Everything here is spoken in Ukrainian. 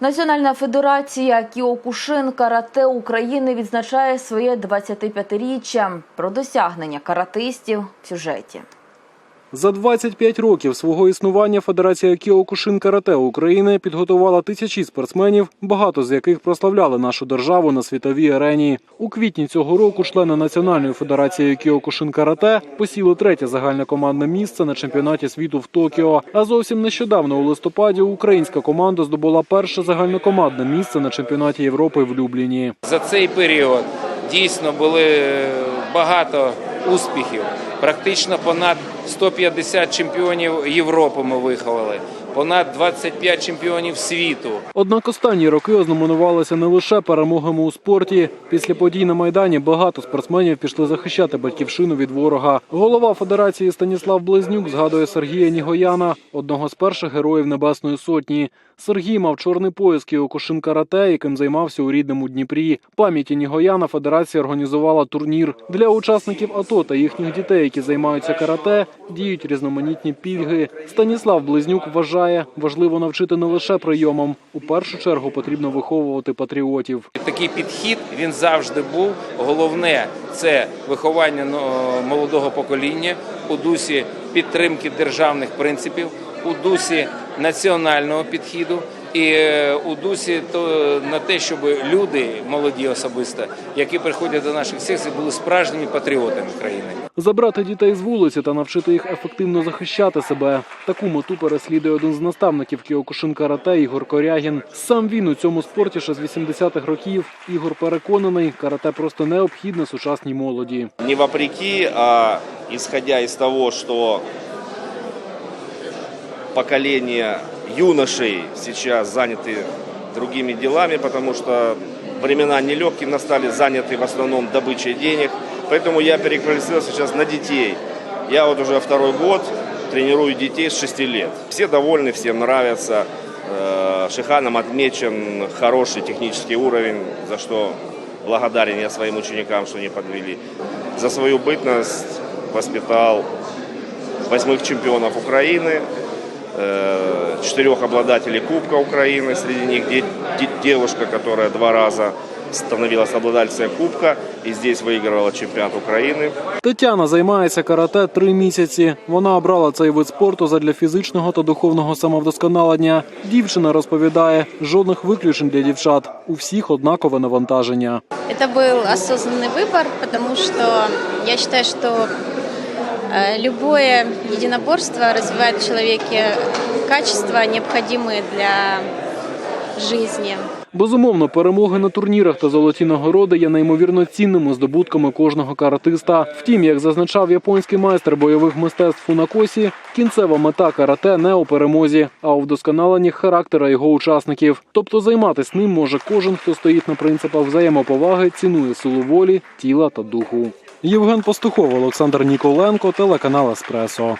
Національна федерація Кіокушин карате України відзначає своє 25-річчя. Про досягнення каратистів в сюжеті. За 25 років свого існування Федерація Кіокушин Карате України підготувала тисячі спортсменів, багато з яких прославляли нашу державу на світовій арені. У квітні цього року члени Національної федерації Кіокушин Карате посіли третє загальне командне місце на чемпіонаті світу в Токіо. А зовсім нещодавно у листопаді українська команда здобула перше загальнокомандне місце на чемпіонаті Європи в Любліні. За цей період дійсно були багато успіхів. Практично понад 150 чемпіонів Європи ми виховали, понад 25 чемпіонів світу. Однак останні роки ознаменувалися не лише перемогами у спорті. Після подій на майдані багато спортсменів пішли захищати батьківщину від ворога. Голова федерації Станіслав Близнюк згадує Сергія Нігояна, одного з перших героїв Небесної Сотні. Сергій мав чорний пояс Кіокушин карате, яким займався у рідному Дніпрі. Пам'яті Нігояна федерація організувала турнір для учасників АТО та їхніх дітей, які займаються карате. Діють різноманітні пільги. Станіслав Близнюк вважає, важливо навчити не лише прийомам. У першу чергу потрібно виховувати патріотів. Такий підхід він завжди був. Головне це виховання ну, молодого покоління у дусі підтримки державних принципів, у дусі національного підходу і е, у дусі то на те, щоб люди молоді особисто, які приходять до наших секцій, були справжніми патріотами країни. Забрати дітей з вулиці та навчити їх ефективно захищати себе. Таку мету переслідує один з наставників Кіокушин карате Ігор Корягін. Сам він у цьому спорті ще з 80-х років. Ігор переконаний, карате просто необхідне сучасній молоді. не вопреки, а исходя из того, что поколение юношей сейчас заняты другими делами, потому что времена нелегкие настали, заняты в основном добычей денег. Поэтому я переквалифицировался сейчас на детей. Я вот уже второй год тренирую детей с 6 лет. Все довольны, всем нравится. Э, Шиханом отмечен хороший технический уровень, за что благодарен я своим ученикам, что не подвели. За свою бытность воспитал восьмых чемпионов Украины, четырех обладателей Кубка Украины, среди них де- де- девушка, которая два раза становилась обладательницей Кубка и здесь выигрывала чемпионат Украины. Тетяна займається карате три місяці. Вона обрала цей вид спорту задля фізичного та духовного самовдосконалення. Дівчина розповідає, жодних виключень для дівчат. У всіх однакове навантаження. Это был осознанный выбор, потому что я считаю, что э, любое единоборство развивает в человеке качества, необходимые для жизни. Безумовно, перемоги на турнірах та золоті нагороди є неймовірно цінними здобутками кожного каратиста. Втім, як зазначав японський майстер бойових мистецтв Фунакосі, кінцева мета карате не у перемозі, а у вдосконаленні характера його учасників. Тобто займатися ним може кожен, хто стоїть на принципах взаємоповаги, цінує силу волі, тіла та духу. Євген Пастухов, Олександр Ніколенко, телеканал Еспресо.